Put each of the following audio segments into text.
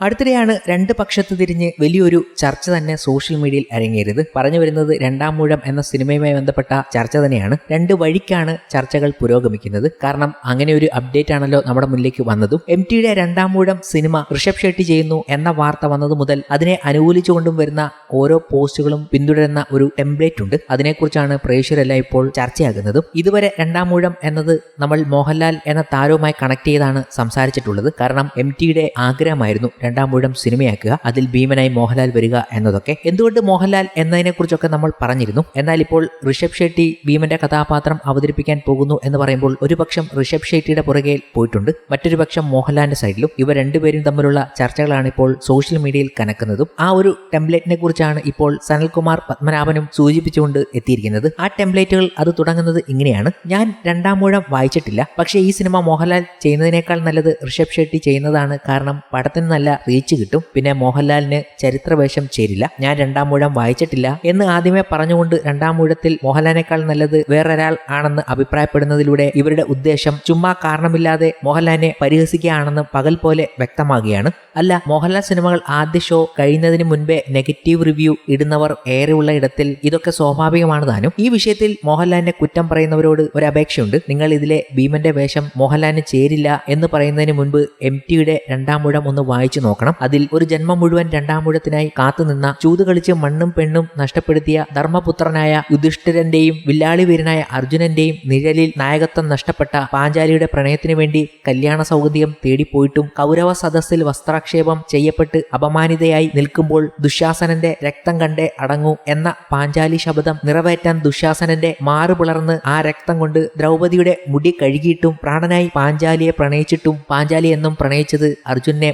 അടുത്തിടെയാണ് രണ്ട് പക്ഷത്ത് തിരിഞ്ഞ് വലിയൊരു ചർച്ച തന്നെ സോഷ്യൽ മീഡിയയിൽ അരങ്ങേറിയത്. പറഞ്ഞു വരുന്നത് രണ്ടാം മൂഴം എന്ന സിനിമയുമായി ബന്ധപ്പെട്ട ചർച്ച തന്നെയാണ്. രണ്ട് വഴിക്കാണ് ചർച്ചകൾ പുരോഗമിക്കുന്നത്. കാരണം അങ്ങനെ ഒരു അപ്ഡേറ്റ് ആണല്ലോ നമ്മുടെ മുന്നിലേക്ക് വന്നതും. എം ടിയുടെ രണ്ടാം മൂഴം സിനിമ ഋഷഭ് ഷെട്ടി ചെയ്യുന്നു എന്ന വാർത്ത വന്നത് മുതൽ അതിനെ അനുകൂലിച്ചുകൊണ്ടും വരുന്ന ഓരോ പോസ്റ്റുകളും പിന്തുടരുന്ന ഒരു ടെംപ്ലേറ്റ് ഉണ്ട്. അതിനെക്കുറിച്ചാണ് പ്രേക്ഷകരെല്ലാം ഇപ്പോൾ ചർച്ചയാകുന്നതും. ഇതുവരെ രണ്ടാം മൂഴം എന്നത് നമ്മൾ മോഹൻലാൽ എന്ന താരവുമായി കണക്ട് ചെയ്താണ് സംസാരിച്ചിട്ടുള്ളത്. കാരണം എം ടിയുടെ ആഗ്രഹമായിരുന്നു രണ്ടാം മൂഴം സിനിമയാക്കുക അതിൽ ഭീമനായി മോഹൻലാൽ വരിക എന്നതൊക്കെ. എന്തുകൊണ്ട് മോഹൻലാൽ എന്നതിനെക്കുറിച്ചൊക്കെ നമ്മൾ പറഞ്ഞിരുന്നു? എന്നാൽ ഇപ്പോൾ ഋഷഭ് ഷെട്ടി ഭീമന്റെ കഥാപാത്രം അവതരിപ്പിക്കാൻ പോകുന്നു എന്ന് പറയുമ്പോൾ ഒരു പക്ഷം ഋഷഭ് ഷെട്ടിയുടെ പുറകെ പോയിട്ടുണ്ട്. മറ്റൊരു പക്ഷം മോഹൻലാലിന്റെ സൈഡിലും ഇവർ രണ്ടുപേരും തമ്മിലുള്ള ചർച്ചകളാണ് ഇപ്പോൾ സോഷ്യൽ മീഡിയയിൽ കനക്കുന്നതും. ആ ഒരു ടെംപ്ലേറ്റിനെ കുറിച്ചാണ് ഇപ്പോൾ സനൽകുമാർ പത്മനാഭനും സൂചിപ്പിച്ചുകൊണ്ട് എത്തിയിരിക്കുന്നത്. ആ ടെംപ്ലേറ്റുകൾ അത് തുടങ്ങുന്നത് ഇങ്ങനെയാണ്. ഞാൻ രണ്ടാം മൂഴം വായിച്ചിട്ടില്ല. പക്ഷേ ഈ സിനിമ മോഹൻലാൽ ചെയ്യുന്നതിനേക്കാൾ നല്ലത് ഋഷഭ് ഷെട്ടി ചെയ്യുന്നതാണ്. കാരണം പടത്തിന് നല്ല റീച്ച് കിട്ടും. പിന്നെ മോഹൻലാലിന് ചരിത്രവേഷം ചേരില്ല. ഞാൻ രണ്ടാം മൂഴം വായിച്ചിട്ടില്ല എന്ന് ആദ്യമേ പറഞ്ഞുകൊണ്ട് രണ്ടാം മൂഴത്തിൽ മോഹൻലാലിനേക്കാൾ നല്ലത് വേറൊരാൾ ആണെന്ന് അഭിപ്രായപ്പെടുന്നതിലൂടെ ഇവരുടെ ഉദ്ദേശം ചുമ്മാ കാരണമില്ലാതെ മോഹൻലാലിനെ പരിഹസിക്കുകയാണെന്ന് പകൽ പോലെ വ്യക്തമാകുകയാണ്. അല്ല മോഹൻലാൽ സിനിമകൾ ആദ്യ ഷോ കഴിയുന്നതിന് മുൻപേ നെഗറ്റീവ് റിവ്യൂ ഇടുന്നവർ ഏറെയുള്ള ഇടത്തിൽ ഇതൊക്കെ സ്വാഭാവികമാണ് താനും. ഈ വിഷയത്തിൽ മോഹൻലാലിനെ കുറ്റം പറയുന്നവരോട് ഒരു അപേക്ഷയുണ്ട് നിങ്ങൾ ഇതിലെ ഭീമന്റെ വേഷം മോഹൻലാലിന് ചേരില്ല എന്ന് പറയുന്നതിന് മുൻപ് എം ടിയുടെ രണ്ടാം മുഴം ഒന്ന് വായിച്ചു നോക്കണം. അതിൽ ഒരു ജന്മം മുഴുവൻ രണ്ടാമൂഴത്തിനായി കാത്തുനിന്ന ചൂത് കളിച്ച് മണ്ണും പെണ്ണും നഷ്ടപ്പെടുത്തിയ ധർമ്മപുത്രനായ യുധിഷ്ഠിരന്റെയും വില്ലാളി വീരനായ അർജുനന്റെയും നിഴലിൽ നായകത്വം നഷ്ടപ്പെട്ട പാഞ്ചാലിയുടെ പ്രണയത്തിനു വേണ്ടി കല്യാണ സൗകര്യം തേടിപ്പോയിട്ടും കൗരവ സദസ്സിൽ വസ്ത്രാക്ഷേപം ചെയ്യപ്പെട്ട് അപമാനിതയായി നിൽക്കുമ്പോൾ ദുശാസനന്റെ രക്തം കണ്ടേ അടങ്ങൂ എന്ന പാഞ്ചാലി ശബ്ദം നിറവേറ്റാൻ ദുശാസനന്റെ മാറു പിളർന്ന് ആ രക്തം കൊണ്ട് ദ്രൗപതിയുടെ മുടി കഴുകിയിട്ടും പ്രാണനായി പാഞ്ചാലിയെ പ്രണയിച്ചിട്ടും പാഞ്ചാലി എന്നും പ്രണയിച്ചത് അർജുനെ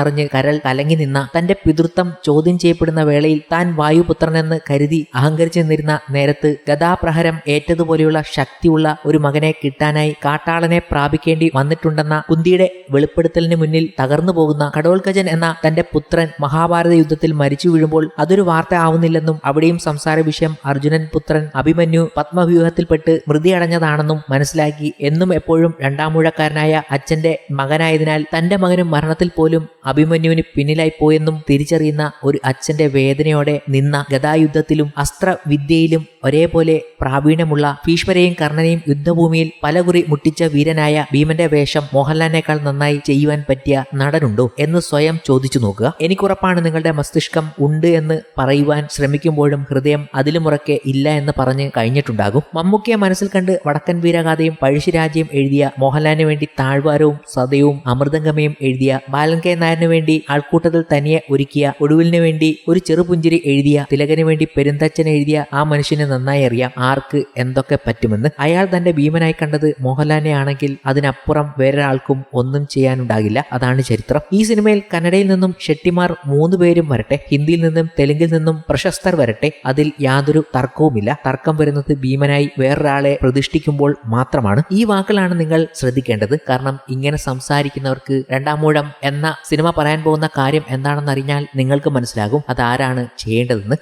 മാത്രമാണെന്നറിഞ്ഞ് കരൾ കലങ്ങി നിന്ന തന്റെ പിതൃത്വം ചോദ്യം ചെയ്യപ്പെടുന്ന വേളയിൽ താൻ വായുപുത്രനെന്ന് കരുതി അഹങ്കരിച്ചു നിന്നിരുന്ന നേരത്ത് ഗതാപ്രഹരം ഏറ്റതുപോലെയുള്ള ശക്തിയുള്ള ഒരു മകനെ കിട്ടാനായി കാട്ടാളനെ പ്രാപിക്കേണ്ടി വന്നിട്ടുണ്ടെന്ന കുന്തിയുടെ വെളിപ്പെടുത്തലിന് മുന്നിൽ തകർന്നു പോകുന്ന കടോൽക്കജൻ എന്ന തന്റെ പുത്രൻ മഹാഭാരത യുദ്ധത്തിൽ മരിച്ചു വീഴുമ്പോൾ അതൊരു വാർത്ത ആവുന്നില്ലെന്നും അവിടെയും സംസാര വിഷയം അർജുനൻ പുത്രൻ അഭിമന്യു പത്മവ്യൂഹത്തിൽപ്പെട്ട് മൃതിയടഞ്ഞതാണെന്നും മനസ്സിലാക്കി എന്നും എപ്പോഴും രണ്ടാമൂഴക്കാരനായ അച്ഛന്റെ മകനായതിനാൽ തന്റെ മകനും മരണത്തിൽ പോലും അഭിമന്യുവിന് പിന്നിലായി പോയെന്നും തിരിച്ചറിയുന്ന ഒരു അച്ഛന്റെ വേദനയോടെ നിന്ന ഗതായുദ്ധത്തിലും അസ്ത്രവിദ്യയിലും ഒരേപോലെ പ്രാവീണ്യമുള്ള ഭീഷ്മരെയും കർണനെയും യുദ്ധഭൂമിയിൽ പലകുറി മുട്ടിച്ച വീരനായ ഭീമന്റെ വേഷം മോഹൻലാലിനേക്കാൾ നന്നായി ചെയ്യുവാൻ പറ്റിയ നടനുണ്ടോ എന്ന് സ്വയം ചോദിച്ചു നോക്കുക. എനിക്കുറപ്പാണ് നിങ്ങളുടെ മസ്തിഷ്കം ഉണ്ട് എന്ന് പറയുവാൻ ശ്രമിക്കുമ്പോഴും ഹൃദയം അതിലുമുറക്കെ ഇല്ല എന്ന് പറഞ്ഞ് കഴിഞ്ഞിട്ടുണ്ടാകും. മമ്മൂക്കിയെ മനസ്സിൽ കണ്ട് വടക്കൻ വീരഗാഥയും പഴശ്ശിരാജയും എഴുതിയ മോഹൻലാലിന് വേണ്ടി താഴ്വാരവും സതയവും അമൃതംഗമയും എഴുതിയ ബാലൻ കെ നായരിന് വേണ്ടി ആൾക്കൂട്ടത്തിൽ തനിയെ ഒരുക്കിയ ഒടുവിലിന് വേണ്ടി ഒരു ചെറുപുഞ്ചിരി എഴുതിയ തിലകന് വേണ്ടി പെരുന്തച്ഛൻ എഴുതിയ ആ മനുഷ്യന് നന്നായി അറിയാം ആർക്ക് എന്തൊക്കെ പറ്റുമെന്ന്. അയാൾ തന്റെ ഭീമനായി കണ്ടത് മോഹൻലാലിനെ ആണെങ്കിൽ അതിനപ്പുറം വേറൊരാൾക്കും ഒന്നും ചെയ്യാനുണ്ടാകില്ല. അതാണ് ചരിത്രം. ഈ സിനിമയിൽ കന്നഡയിൽ നിന്നും ഷെട്ടിമാർ മൂന്ന് പേരും വരട്ടെ ഹിന്ദിയിൽ നിന്നും തെലുങ്കിൽ നിന്നും പ്രശസ്തർ വരട്ടെ അതിൽ യാതൊരു തർക്കവുമില്ല. തർക്കം വരുന്നത് ഭീമനായി വേറൊരാളെ പ്രതിഷ്ഠിക്കുമ്പോൾ മാത്രമാണ്. ഈ വാക്കുകളാണ് നിങ്ങൾ ശ്രദ്ധിക്കേണ്ടത്. കാരണം ഇങ്ങനെ സംസാരിക്കുന്നവർക്ക് രണ്ടാമൂഴം എന്ന സിനിമ പറയാൻ പോകുന്ന കാര്യം എന്താണെന്ന് അറിഞ്ഞാൽ നിങ്ങൾക്ക് മനസ്സിലാകും. അതാരാണ് ചെയ്യേണ്ടതെന്ന്.